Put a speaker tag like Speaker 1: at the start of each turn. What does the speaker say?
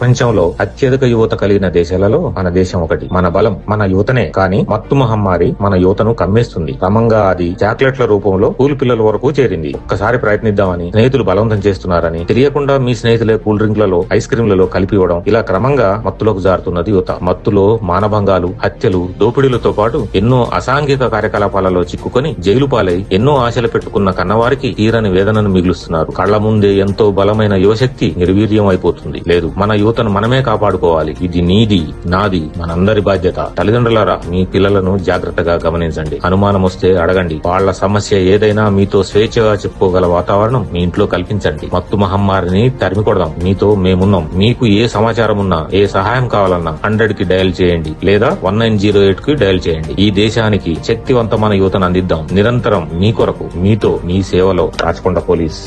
Speaker 1: ప్రపంచంలో అత్యధిక యువత కలిగిన దేశాలలో మన దేశం ఒకటి. మన బలం మన యువతనే. కానీ మత్తు మహమ్మారి మన యువతను కమ్మేస్తుంది. క్రమంగా అది చాక్లెట్ల రూపంలో కూల్ పిల్లల వరకు చేరింది. ఒక్కసారి ప్రయత్నిద్దామని స్నేహితులు బలవంతం చేస్తున్నారని తెలియకుండా మీ స్నేహితులే కూల్ డ్రింక్లలో ఐస్ క్రీంలలో కలిపి ఇవ్వడం ఇలా క్రమంగా మత్తులోకి జారుతున్నది యువత. మత్తులో మానభంగాలు హత్యలు దోపిడీలతో పాటు ఎన్నో అసాంఘిక కార్యకలాపాలలో చిక్కుకొని జైలు పాలై ఎన్నో ఆశలు పెట్టుకున్న కన్నవారికి తీరని వేదనను మిగులుస్తున్నారు. కళ్ళ ముందే ఎంతో బలమైన యువశక్తి నిర్వీర్యం అయిపోతుంది లేదు మన యువతను మనమే కాపాడుకోవాలి. ఇది నీది నాది మనందరి బాధ్యత. తల్లిదండ్రులారా మీ పిల్లలను జాగ్రత్తగా గమనించండి. అనుమానం వస్తే అడగండి. వాళ్ళ సమస్య ఏదైనా మీతో స్వేచ్ఛగా చెప్పుకోగల వాతావరణం మీ ఇంట్లో కల్పించండి. మత్తు మహమ్మారిని తరిమి కొడదాం మీతో మేమున్నాం. మీకు ఏ సమాచారం ఉన్నా ఏ సహాయం కావాలన్నా హండ్రెడ్కి డయల్ చేయండి. లేదా వన్ నైన్ జీరో ఎయిట్కి డయల్ చేయండి. ఈ దేశానికి శక్తివంతమైన యువతను అందిద్దాం. నిరంతరం మీ కొరకు మీతో మీ సేవలో రాచకొండ పోలీస్.